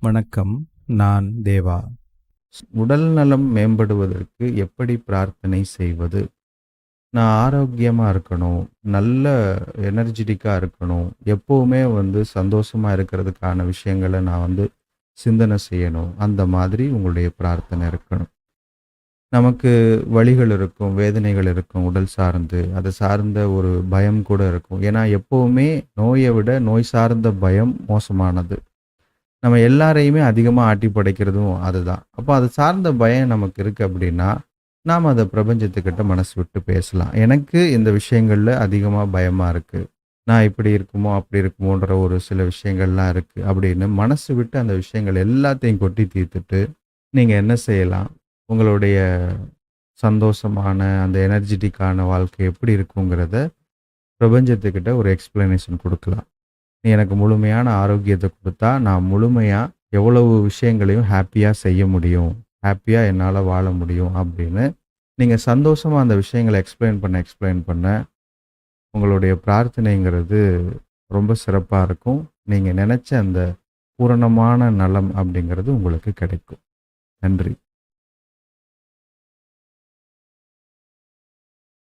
வணக்கம் நான் தேவா. உடல் நலம் மேம்படுவதற்கு எப்படி பிரார்த்தனை செய்வது? நான் ஆரோக்கியமாக இருக்கணும் நல்ல எனர்ஜெட்டிக்காக இருக்கணும் எப்போவுமே வந்து சந்தோஷமாக இருக்கிறதுக்கான விஷயங்களை நான் வந்து சிந்தனை செய்யணும் அந்த மாதிரி உங்களுடைய பிரார்த்தனை இருக்கணும். நமக்கு வலிகள் இருக்கும் வேதனைகள் இருக்கும் உடல் சார்ந்து அதை சார்ந்த ஒரு பயம் கூட இருக்கும். ஏன்னா எப்போவுமே நோயை விட நோய் சார்ந்த பயம் மோசமானது. நம்ம எல்லாரையுமே அதிகமாக ஆட்டி படைக்கிறதும் அதுதான். அப்போ அது சார்ந்த பயம் நமக்கு இருக்குது அப்படின்னா நாம் அதை பிரபஞ்சத்துக்கிட்ட மனசு விட்டு பேசலாம். எனக்கு இந்த விஷயங்களில் அதிகமாக பயமாக இருக்குது நான் இப்படி இருக்குமோ அப்படி இருக்குமோன்ற ஒரு சில விஷயங்கள்லாம் இருக்குது அப்படின்னு மனசு விட்டு அந்த விஷயங்கள் எல்லாத்தையும் கொட்டி தீர்த்துட்டு நீங்கள் என்ன செய்யலாம்? உங்களுடைய சந்தோஷமான அந்த எனர்ஜெட்டிக்கான வாழ்க்கை எப்படி இருக்குங்கிறத பிரபஞ்சத்துக்கிட்ட ஒரு எக்ஸ்பிளனேஷன் கொடுக்கலாம். நீ எனக்கு முழுமையான ஆரோக்கியத்தை கொடுத்தா நான் முழுமையாக எவ்வளவு விஷயங்களையும் ஹாப்பியாக செய்ய முடியும் ஹாப்பியாக என்னால் வாழ முடியும் அப்படின்னு நீங்கள் சந்தோஷமாக அந்த விஷயங்களை எக்ஸ்பிளைன் பண்ண எக்ஸ்பிளைன் பண்ண உங்களுடைய பிரார்த்தனைங்கிறது ரொம்ப சிறப்பாக இருக்கும். நீங்கள் நினச்ச அந்த பூரணமான நலம் அப்படிங்கிறது உங்களுக்கு கிடைக்கும். நன்றி.